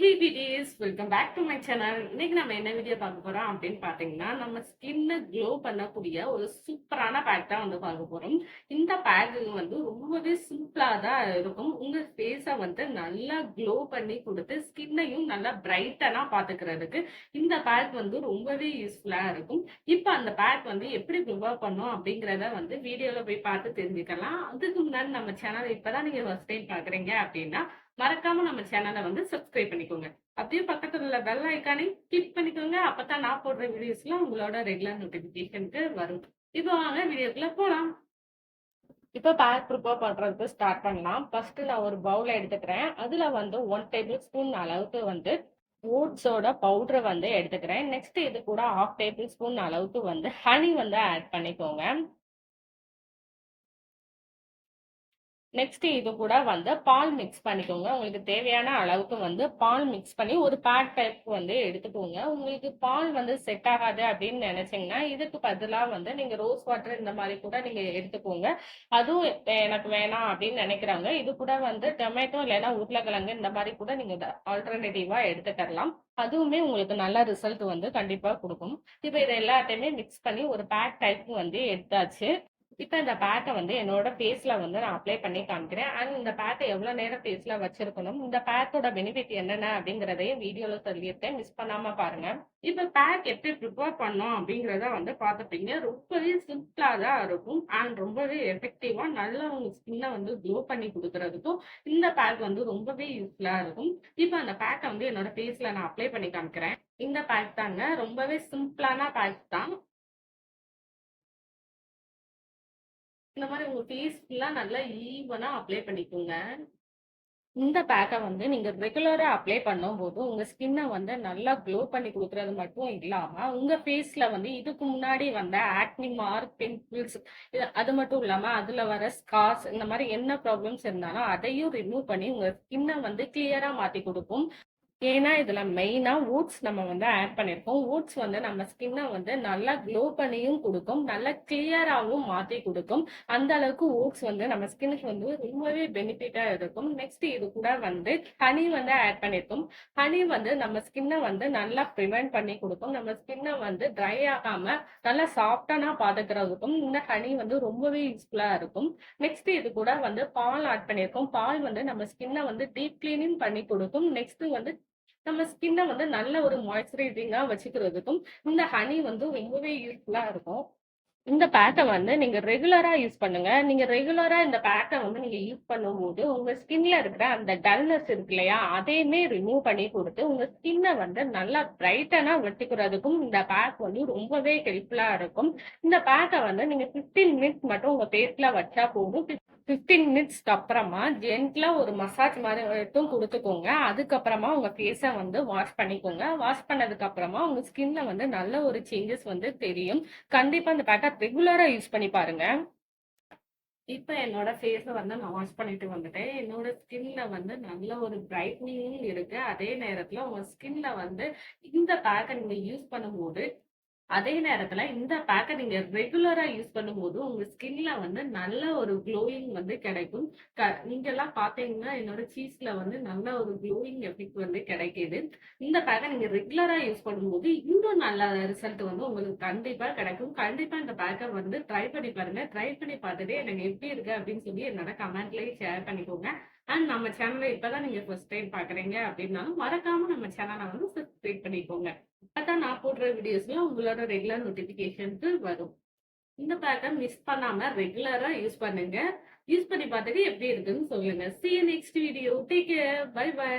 Hey buddies welcome back to my channel இன்னைக்கு நம்ம என்ன வீடியோ பார்க்க போறோம் அப்படின்னு பாத்தீங்கன்னா நம்ம ஸ்கின்னை க்ளோ பண்ணக்கூடிய ஒரு சூப்பரான பேக் தான் வந்து பார்க்க போறோம். இந்த பேக் வந்து ரொம்பவே சிம்பிளா தான் இருக்கும். உங்க ஃபேஸை வந்து நல்லா க்ளோ பண்ணி கொடுத்து ஸ்கின்னையும் நல்லா பிரைட்டனா பாத்துக்கிறதுக்கு இந்த பேக் வந்து ரொம்பவே யூஸ்ஃபுல்லா இருக்கும். இப்போ அந்த பேக் வந்து எப்படி ப்ரிப்பேர் பண்ணும் அப்படிங்கிறத வந்து வீடியோல போய் பார்த்து தெரிஞ்சுக்கலாம். அதுக்கு முன்னாடி நம்ம சேனலை இப்பதான் நீங்க ஃபர்ஸ்ட் டைம் பாக்குறீங்க அப்படின்னா மறக்காம நம்ம சேனலை வந்து சப்ஸ்கிரைப் பண்ணிக்கோங்க. அப்படியே பக்கத்துல உள்ள பெல் ஐக்கானை கிளிக் பண்ணிக்கோங்க. அப்பதான் நான் போடுற வீடியோஸ்லாம் உங்களோட ரெகுலர் நோட்டிபிகேஷனுக்கு வரும். இப்போ வாங்க வீடியோக்குள்ள போலாம். இப்போ பேக் ப்ரிப்பேர் பண்றதுக்கு ஸ்டார்ட் பண்ணலாம். ஃபர்ஸ்ட் நான் ஒரு பவுல் எடுத்துக்கிறேன். அதுல வந்து ஒன் டேபிள் ஸ்பூன் அளவுக்கு வந்து ஓட்ஸோட பவுடரை வந்து எடுத்துக்கிறேன். நெக்ஸ்ட் இது கூட ஹாஃப் டேபிள் ஸ்பூன் அளவுக்கு வந்து ஹனி வந்து ஆட் பண்ணிக்கோங்க. நெக்ஸ்ட் இது கூட வந்து பால் மிக்ஸ் பண்ணிக்கோங்க. உங்களுக்கு தேவையான அளவுக்கு வந்து பால் மிக்ஸ் பண்ணி ஒரு பேக் டைப் வந்து எடுத்துக்கோங்க. உங்களுக்கு பால் வந்து செட் ஆகாது அப்படின்னு நினைச்சீங்கன்னா இதுக்கு பதிலாக வந்து நீங்க ரோஸ் வாட்டர் இந்த மாதிரி கூட நீங்க எடுத்துக்கோங்க. அதுவும் எனக்கு வேணாம் அப்படின்னு நினைக்கிறாங்க. இது கூட வந்து டொமேட்டோ இல்லைன்னா உருளைக்கிழங்கு இந்த மாதிரி கூட நீங்க ஆல்டர்னேட்டிவா எடுத்துக்கலாம். அதுவுமே உங்களுக்கு நல்ல ரிசல்ட் வந்து கண்டிப்பா கொடுக்கும். இப்போ இதை எல்லாத்தையுமே மிக்ஸ் பண்ணி ஒரு பேக் டைப் வந்து எடுத்தாச்சு. இப்போ இந்த பேக்கை வந்து என்னோட ஃபேஸில் வந்து நான் அப்ளை பண்ணி காமிக்கிறேன். அண்ட் இந்த பேக்கை எவ்வளவு நேரம் ஃபேஸில் வச்சிருக்கணும்? இந்த பேக்கோட பெனிஃபிட் என்னென்ன அப்படிங்கிறதையும் வீடியோல சொல்லியிருக்கேன். மிஸ் பண்ணாம பாருங்க. இப்போ பேக் எப்படி ப்ரிப்பேர் பண்ணோம் அப்படிங்கிறத வந்து பார்த்துப்பீங்க ரொம்பவே சிம்பிளா தான் இருக்கும். அண்ட் ரொம்பவே எஃபெக்டிவா நல்லா உங்க ஸ்கின்னை வந்து க்ளோ பண்ணி கொடுக்கறதுக்கும் இந்த பேக் வந்து ரொம்பவே யூஸ்ஃபுல்லா இருக்கும். இப்போ அந்த பேக்கை வந்து என்னோட ஃபேஸில் நான் அப்ளை பண்ணி காமிக்கிறேன். இந்த பேக் தாங்க ரொம்பவே சிம்பிளான பேக் தான். இந்த மாதிரி உங்க ஃபேஸ் ஃபுல்லாக நல்லா ஈவனா அப்ளை பண்ணிக்கோங்க. இந்த பேக்கை வந்து நீங்க ரெகுலரா அப்ளை பண்ணும்போது உங்க ஸ்கின்னை வந்து நல்லா க்ளோ பண்ணி கொடுக்கறது மட்டும் இல்லாம உங்க ஃபேஸ்ல வந்து இதுக்கு முன்னாடி வந்த ஆக்னி மார்க் பிம்பிள்ஸ் அது மட்டும் இல்லாம அதுல வர ஸ்கார்ஸ் இந்த மாதிரி என்ன ப்ராப்ளம்ஸ் இருந்தாலும் அதையும் ரிமூவ் பண்ணி உங்க ஸ்கின்னை வந்து கிளியரா மாத்தி கொடுக்கும். ஏன்னா இதுல மெயினா ஓட்ஸ் நம்ம வந்து ஆட் பண்ணியிருக்கோம் ஓட்ஸ் வந்து நம்ம ஸ்கின்னை வந்து நல்லா க்ளோ பண்ணியும் கொடுக்கும். நல்லா கிளியராகவும் மாத்தி கொடுக்கும். அந்த அளவுக்கு ஓட்ஸ் வந்து நம்ம ஸ்கின்னுக்கு வந்து ரொம்பவே பெனிஃபிட்டா இருக்கும். நெக்ஸ்ட் இது கூட வந்து ஹனி வந்து ஆட் பண்ணியிருக்கோம் ஹனி வந்து நம்ம ஸ்கின்னை வந்து நல்லா ப்ரிவென்ட் பண்ணி கொடுக்கும். நம்ம ஸ்கின்னை வந்து ட்ரை ஆகாம நல்லா சாஃப்டானா பாதுக்கிறதுக்கும் இந்த ஹனி வந்து ரொம்பவே யூஸ்ஃபுல்லா இருக்கும். நெக்ஸ்ட் இது கூட வந்து பால் ஆட் பண்ணியிருக்கோம் பால் வந்து நம்ம ஸ்கின்னை வந்து டீப் கிளீனிங் பண்ணி கொடுக்கும். நெக்ஸ்ட் வந்து நம்ம ஸ்கின்னை வந்து நல்ல ஒரு மாய்ஸ்சரைசிங்கா வச்சுக்கிறதுக்கும் இந்த ஹனி வந்து ரொம்பவே யூஸ்ஃபுல்லா இருக்கும். இந்த பேட்டை வந்து நீங்க ரெகுலரா யூஸ் பண்ணுங்க. நீங்க ரெகுலரா இந்த பேட்டை வந்து நீங்க யூஸ் பண்ணும்போது உங்க ஸ்கின்ல இருக்கிற அந்த டல்னஸ் இருக்கு இல்லையா அதையுமே ரிமூவ் பண்ணி கொடுத்து உங்க ஸ்கின்னை வந்து நல்லா பிரைட்டனா வச்சுக்கிறதுக்கும் இந்த பேக் வந்து ரொம்பவே ஹெல்ப்ஃபுல்லா இருக்கும். இந்த பேக்கை வந்து நீங்க பிப்டீன் மினிட்ஸ் மட்டும் உங்க பேஸ்ல வச்சா போதும். ஃபிஃப்டீன் மினிட்ஸ்க்கு அப்புறமா ஜென்ட்லா ஒரு மசாஜ் மாதிரி மட்டும் கொடுத்துக்கோங்க. அதுக்கப்புறமா உங்கள் ஃபேஸை வந்து வாஷ் பண்ணிக்கோங்க. வாஷ் பண்ணதுக்கப்புறமா உங்கள் ஸ்கின்ல வந்து நல்ல ஒரு சேஞ்சஸ் வந்து தெரியும். கண்டிப்பாக இந்த பேக்கை ரெகுலராக யூஸ் பண்ணி பாருங்க. இப்போ என்னோட ஃபேஸை வந்து நான் வாஷ் பண்ணிட்டு வந்துட்டேன். என்னோட ஸ்கின்ல வந்து நல்ல ஒரு பிரைட்னிங்கும் இருக்கு. அதே நேரத்தில் உங்க ஸ்கின்ல வந்து இந்த பேக்கை நீங்கள் யூஸ் பண்ணும்போது அதே நேரத்துல இந்த பேக்கை நீங்க ரெகுலரா யூஸ் பண்ணும்போது உங்க ஸ்கின்ல வந்து நல்ல ஒரு க்ளோயிங் வந்து கிடைக்கும். நீங்க எல்லாம் பாத்தீங்கன்னா என்னோட சீஸ்ல வந்து நல்ல ஒரு க்ளோயிங் எஃபெக்ட் வந்து கிடைக்கிது. இந்த பேக்கை நீங்க ரெகுலரா யூஸ் பண்ணும்போது இன்னும் நல்ல ரிசல்ட் வந்து உங்களுக்கு கண்டிப்பா கிடைக்கும். கண்டிப்பா இந்த பேக்கை வந்து ட்ரை பண்ணி பாருங்க. ட்ரை பண்ணி பார்த்துட்டு எனக்கு எப்படி இருக்கு அப்படின்னு சொல்லி என்னோட கமெண்ட்லயே ஷேர் பண்ணிக்கோங்க. அண்ட் நம்ம சேனலை இப்பதான் நீங்க ஃபர்ஸ்ட் டைம் பாக்குறீங்க அப்படின்னாலும் மறக்காம நம்ம சேனலை வந்து சப்ஸ்கிரைப் பண்ணிக்கோங்க. அதான் நான் போடுற வீடியோஸ்ல உங்களோட ரெகுலர் நோட்டிபிகேஷனுக்கு வரும். இந்த பேக்கை மிஸ் பண்ணாம ரெகுலரா யூஸ் பண்ணுங்க. யூஸ் பண்ணி பார்த்துட்டு எப்படி இருக்குன்னு சொல்லுங்க. See next video take care bye bye